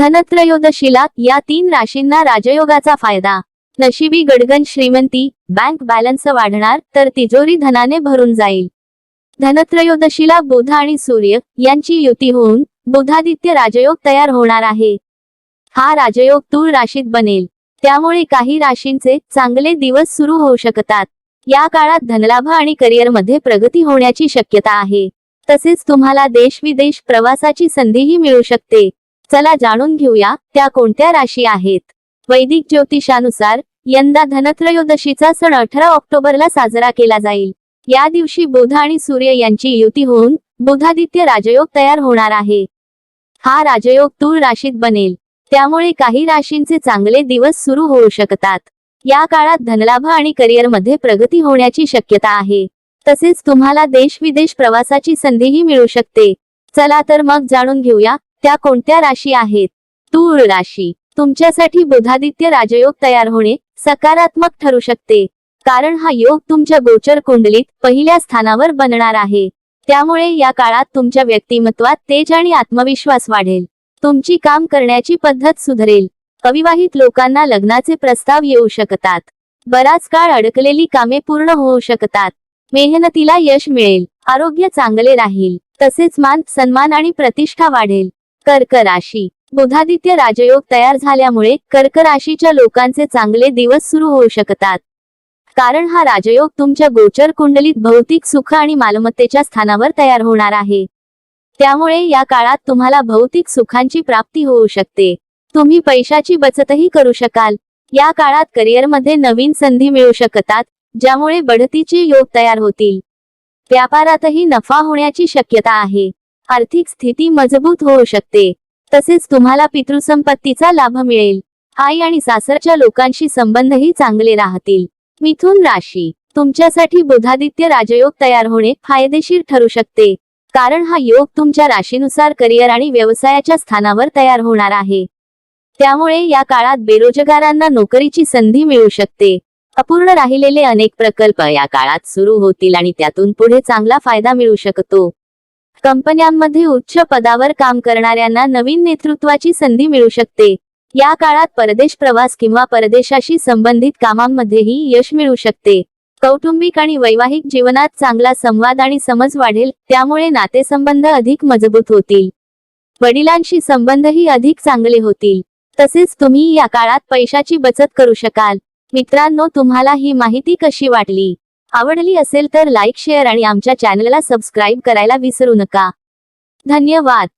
धनत्रयोदशीला या तीन राशींना राजयोगाचा फायदा. नशिबी गडगन श्रीमंती बँक बॅलन्स वाढणार तर तिजोरी धनाने भरून जाईल. धनत्रयोदशीला बुध आणि सूर्य यांची युती होऊन बुधादित्य राजयोग तयार होणार आहे. हा राजयोग तूळ राशीत बनेल. त्यामुळे काही राशींचे चांगले दिवस सुरू होऊ शकतात. या काळात धनलाभ आणि करिअरमध्ये प्रगती होण्याची शक्यता आहे. तसेच तुम्हाला देश विदेश प्रवासाची संधीही मिळू शकते. चला जाणून घेऊया त्या कोणत्या राशी आहेत. वैदिक ज्योतिषानुसार यंदा धनत्रयोदशीचा सण अठरा ऑक्टोबरला साजरा केला जाईल. या दिवशी बुध आणि सूर्य यांची युती होऊन बुधादित्य राजयोग तयार होणार आहे. हा राजयोग तूळ राशीत बनेल. त्यामुळे काही राशींचे चांगले दिवस सुरू होऊ शकतात. या काळात धनलाभ आणि करिअरमध्ये प्रगती होण्याची शक्यता आहे. तसेच तुम्हाला देश विदेश प्रवासाची संधीही मिळू शकते. चला तर मग जाणून घेऊया त्या कोणत्या राशी आहेत? तूळ राशी. तुमच्यासाठी बुधादित्य राजयोग तयार होणे सकारात्मक ठरू शकते. कारण हा योग तुमच्या गोचर कुंडलीत पहिल्या स्थानावर बनणार आहे. त्यामुळे या काळात तुमच्या व्यक्तिमत्वात तेज आणि आत्मविश्वास वाढेल. तुमची काम करण्याची पद्धत सुधरेल. अविवाहित लोकांना लग्नाचे प्रस्ताव येऊ शकतात. बराच काळ अडकलेली कामे पूर्ण होऊ शकतात. मेहनतीला यश मिळेल. आरोग्य चांगले राहील. तसेच मान सन्मान आणि प्रतिष्ठा वाढेल. कर्क राशी बुधादित्य राजयोग तयार झाल्यामुळे कर्क राशीच्या लोकांचे चांगले दिवस सुरू होऊ शकतात. कारण हा राजयोग तुमच्या गोचर कुंडलीत भौतिक सुख आणि मालमत्तेच्या स्थानावर तयार होणार आहे. त्यामुळे या काळात तुम्हाला भौतिक सुखांची प्राप्ती होऊ शकते. तुम्ही पैशाची बचतही करू शकाल. या काळात करिअरमध्ये नवीन संधी मिळू शकतात ज्यामुळे बढतीचे योग तयार होतील. व्यापारातही नफा होण्याची शक्यता आहे. आर्थिक स्थिती मजबूत होऊ शकते. तसेच तुम्हाला पितृसंपत्तीचा लाभ मिळेल. आई आणि सासरच्या लोकांशी संबंधही चांगले राहतील. मिथुन राशी. तुमच्यासाठी बुधादित्य राजयोग तयार होणे फायदेशीर ठरू शकते. कारण हा योग तुमच्या राशीनुसार करिअर आणि व्यवसायाच्या स्थानावर तयार होणार आहे. त्यामुळे या काळात बेरोजगारांना नोकरीची संधी मिळू शकते. अपूर्ण राहिलेले अनेक प्रकल्प या काळात सुरू होतील आणि त्यातून पुढे चांगला फायदा मिळू शकतो. कंपन्यांमध्ये उच्च पदावर काम करणाऱ्यांना नवीन नेतृत्वाची संधी मिळू शकते. या काळात परदेश प्रवास किंवा परदेशाशी संबंधित कामांमध्येही यश मिळू शकते. कौटुंबिक आणि वैवाहिक जीवनात चांगला संवाद आणि समज वाढेल त्यामुळे नातेसंबंध अधिक मजबूत होतील. वडिलांशी संबंधही अधिक चांगले होतील. तसेच तुम्ही या काळात पैशाची बचत करू शकाल. मित्रांनो तुम्हाला ही माहिती कशी वाटली? आवडली असेल तर लाईक शेअर आणि आमच्या चॅनलला सबस्क्राईब करायला विसरू नका. धन्यवाद.